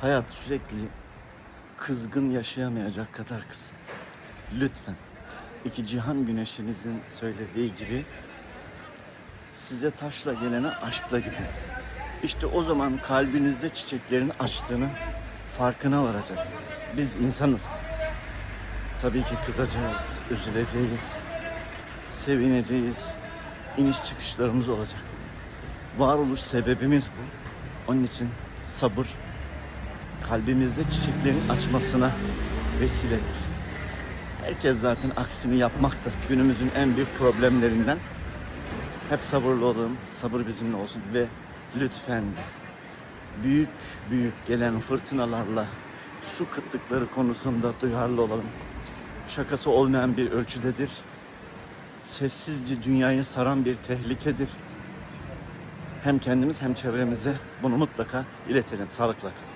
Hayat sürekli kızgın yaşayamayacak kadar kızgın. Lütfen iki cihan güneşinizin söylediği gibi size taşla gelene aşkla gidin. İşte o zaman kalbinizde çiçeklerin açtığını farkına varacaksınız. Biz insanız. Tabii ki kızacağız, üzüleceğiz, sevineceğiz. İniş çıkışlarımız olacak. Varoluş sebebimiz bu. Onun için sabır kalbimizde çiçeklerin açmasına vesiledir. Herkes zaten aksini yapmaktır. Günümüzün en büyük problemlerinden. Hep sabırlı olalım, sabır bizimle olsun ve lütfen büyük büyük gelen fırtınalarla su kıtlıkları konusunda duyarlı olalım. Şakası olmayan bir ölçüdedir. Sessizce dünyayı saran bir tehlikedir. Hem kendimiz hem çevremize bunu mutlaka iletelim. Sağlıkla kalın.